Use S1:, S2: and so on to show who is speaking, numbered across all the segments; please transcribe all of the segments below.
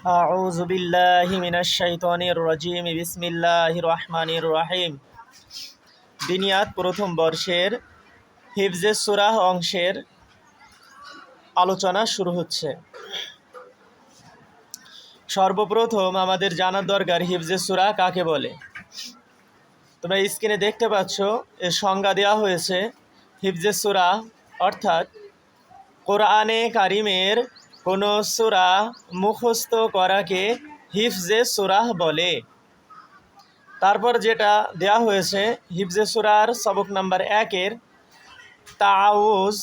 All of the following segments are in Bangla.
S1: أعوذ بالله من الشيطان الرجيم بسم الله الرحمن الرحيم দিনিয়াত প্রথম বর্ষের হিফজে সুরাহ অংশের আলোচনা শুরু হচ্ছে সর্বপ্রথম আমাদের জানার দরকার হিফজে সুরা কাকে বলে তোমরা স্ক্রিনে দেখতে পাচ্ছ এর সংজ্ঞা দেওয়া হয়েছে হিফজে সুরা অর্থাৎ কোরআনে কারিমের কোনো সুরা মুখস্থ করাকে হিফজে সুরাহ বলে। তারপর যেটা দেয়া হয়েছে হিফজে সুরার সবক নাম্বার একের তাউজ,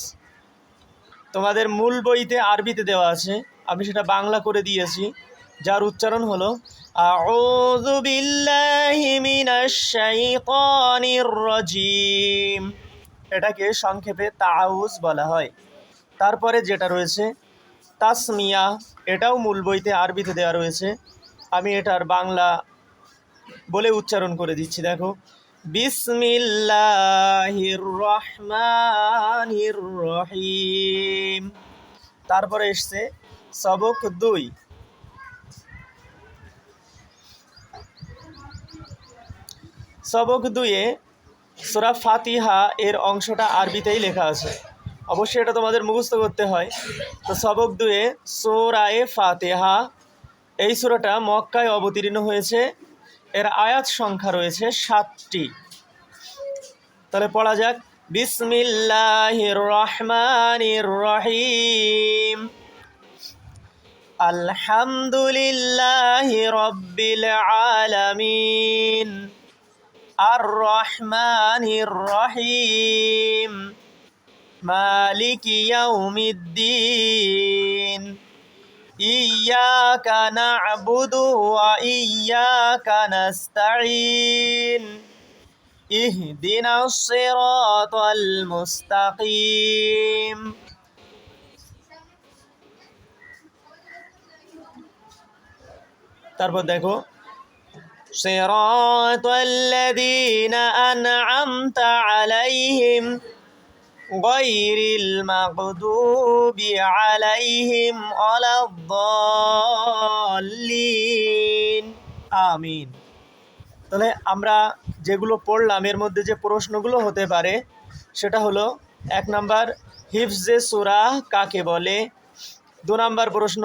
S1: তোমাদের মূল বইতে আরবিতে দেওয়া আছে, আমি সেটা বাংলা করে দিয়েছি, যার উচ্চারণ হলো এটাকে সংক্ষেপে তাউজ বলা হয়। তারপরে যেটা রয়েছে তাসমিয়া, এটাও মূল বইতে আরবিতে দেওয়া রয়েছে। আমি এটার বাংলা বলে উচ্চারণ করে দিচ্ছি, দেখো। বিসমিল্লাহির রহিম তারপরে এসছে সবক দুই। সবক দুইয়ে সুরা ফাতিহা এর অংশটা আরবিতেই লেখা আছে। অবশ্যই এটা তোমাদের মুখস্থ করতে হয়। তো সবক দুয়ে সোরায়ে ফাতেহা, এই সুরাটা মক্কায় অবতীর্ণ হয়েছে। এর আয়াত সংখ্যা রয়েছে সাতটি। তাহলে পড়া যাক। বিসমিল্লাহির রহমান রহিম। আলহামদুলিল্লাহি রব্বিল আলামিন। আর রহমান রহিম। مالك يوم الدين إياك نعبد وإياك نستعين اهدنا الصراط المستقيم তারপর দেখো صراط الذين أنعمت عليهم غير المغضوب عليهم ولا الضالين আমিন তাহলে আমরা যেগুলো পড়লাম এর মধ্যে যে প্রশ্নগুলো হতে পারে সেটা হলো এক নাম্বার হিফজে সুরা কাকে বলে দু নাম্বার প্রশ্ন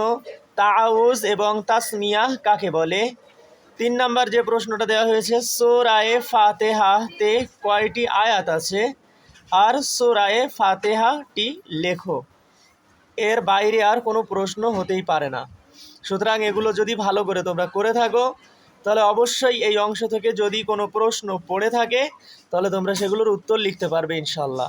S1: তাউজ এবং তাসমিয়া কাকে বলে তিন নাম্বার যে প্রশ্নটা দেওয়া হয়েছে সোরায়ে ফাতেহাতে কয়টি আয়াত আছে আর সোরায়ে ফাতেহাটি লেখো। এর বাইরে আর কোনো প্রশ্ন হতেই পারে না। সুতরাং এগুলো যদি ভালো করে তোমরা করে থাকো, তাহলে অবশ্যই এই অংশ থেকে যদি কোনো প্রশ্ন পড়ে থাকে, তাহলে তোমরা সেগুলোর উত্তর লিখতে পারবে ইনশাল্লাহ